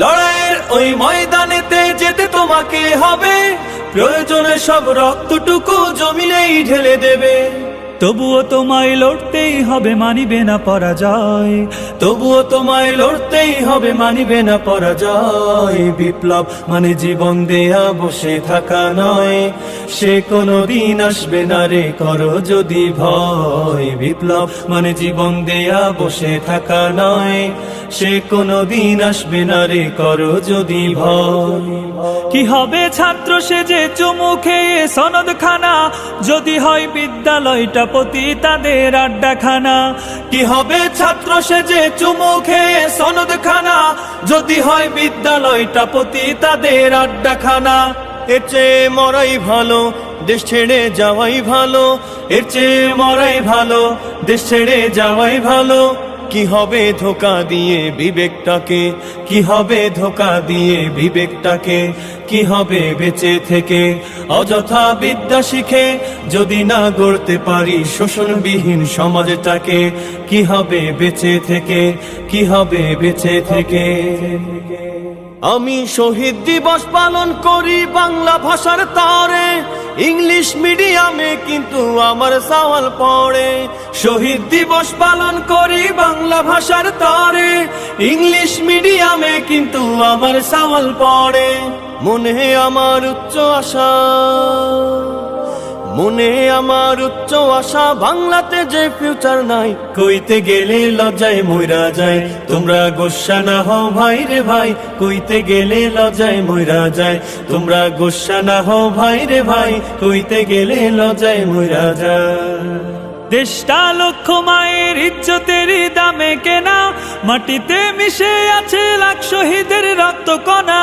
লড়াইয়ের ওই ময়দানেতে যেতে তোমাকে হবে। প্রয়োজনে সব রক্তটুকু জমিলেই ঢেলে দেবে। তবুও তোমায় লড়তেই হবে, মানিবে না, পরাজয়। তবুও তোমায় লড়তেই হবে, মানিবে না, পরাজয়। বিপ্লব মানে জীবন দেয়া, বসে থাকা নয়। সে কোনো দিন আসবে না রে, করো যদি ভয়। বিপ্লব মানে জীবন দেয়া, বসে থাকা নয়। সে কোনো দিন আসবে না রে, করো যদি ভয়। কি হবে ছাত্র সেজে চুমু খেয়ে সনদ খানা যদি হয় বিদ্যালয়টা পতি তাদের আড্ডাখানা। কি হবে ছাত্র সেজে চুমু খেয়ে সনদ খানা যদি হয় বিদ্যালয়টা প্রতি তাদের আড্ডাখানা। এর চেয়ে মরাই ভালো, দেশ ছেড়ে যাওয়াই ভালো। এর চেয়ে মরাই ভালো, দেশ ছেড়ে যাওয়াই ভালো। কি হবে ধোকা দিয়ে বিবেকটাকে? কি হবে ধোকা দিয়ে বিবেকটাকে? কি হবে বেঁচে থেকে? অযথা বিদ্যা শিখে যদি না গড়তে পারি শোষণবিহীন সমাজটাকে, কি হবে বেঁচে থেকে? কি হবে বেঁচে থেকে? আমি শহীদ দিবস পালন করি বাংলা ভাষার তারে। ইংলিশ মিডিয়ামে কিন্তু আমার সওয়াল পড়ে। শহীদ দিবস পালন করি বাংলা ভাষার তারে। ইংলিশ মিডিয়ামে কিন্তু আমার সওয়াল পড়ে। মনে আমার উচ্চ আশা। মনে আমার উচ্চ আশা, বাংলাতে যে ফিউচার নাই। কইতে গেলে লজ্জায় মইরা যায়। তোমরা গোসা না হও ভাই রে ভাই, কইতে গেলে লজ্জায় মইরা যায়। তোমরা গোসা না হও ভাই রে ভাই, কইতে গেলে লজ্জায় মইরা যায়। দেশটা লক্ষ মায়ের ইজ্জতের দামে কেনা, মাটিতে মিশে আছে লাখ শহীদের রক্ত কণা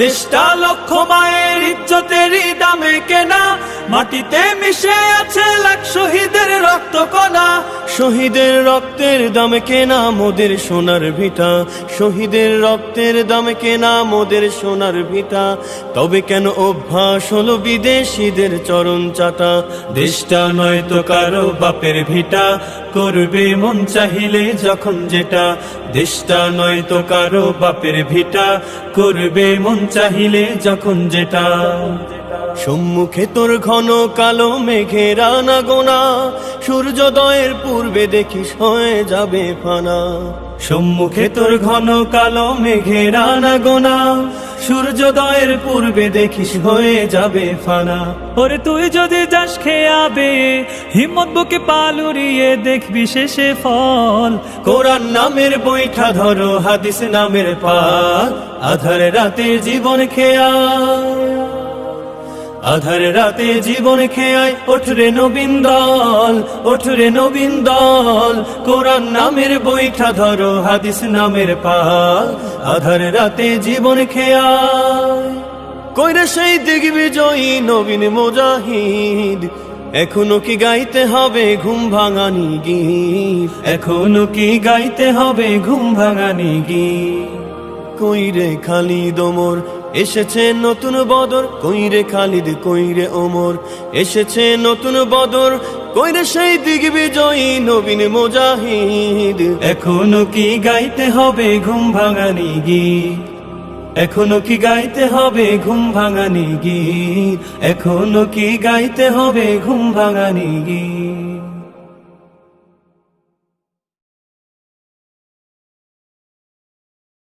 দেশটা লক্ষ মায়ের ইজ্জতের দামে কেনা মাটিতে মিশে আছে লাখ শহীদের রক্ত কণা শহীদের রক্তের দামে কেনা মোদের সোনার ভিটা। শহীদের রক্তের দামে কেনা মোদের সোনার ভিটা। তবে কেন অভ্যাস হলো বিদেশিদের চরণ চাটা? দেশটা নয় তো কারও বাপের ভিটা। করবে মন চাহিলে যখন যেটা। দেশটা নয় তো কারও বাপের ভিটা। করবে মন চাহিলে যখন যেটা। সম্মুখে তোর ঘন কালো মেঘের আনা গোনা। সূর্যোদয়ের পূর্বে দেখিস হয়ে যাবে ফানা। সম্মুখে তোর ঘন কালো মেঘের আনা গোনা। সূর্যোদয়ের পূর্বে দেখিস হয়ে যাবে ফানা। ওরে তুই যদি যাস খেয়াবে হিম্মত বুকে পালুরিয়ে দেখবি শেষে ফল। কোরআন নামের বৈঠা ধরো হাদিস নামের পা আধার রাতের জীবন খেয়া আধার রাতে জীবন খেয়ায়, ওঠরে নবীন দল, ওঠরে নবীন দল। কোরআন নামের বৈঠা ধরো, হাদিস নামের পা আধার রাতে জীবন খেয়ায়। কইরে সেই দিগ্বিজয়ী নবীন মুজাহিদ। এখনও কি গাইতে হবে ঘুম ভাঙানি গীত? এখনও কি গাইতে হবে ঘুম ভাঙানি গীত? কইরে খালি ওমর এসেছে নতুন বদর, কইরে খালিদ, কইরে ওমর। এসেছে নতুন বদর, কইরে সেই দিগ্বিজয়ী নবীন মুজাহিদ। এখনও কি গাইতে হবে ঘুম ভাঙানি গীত? এখনও কি গাইতে হবে ঘুম ভাঙানি গীত? এখনও কি গাইতে হবে ঘুম ভাঙানি গীত?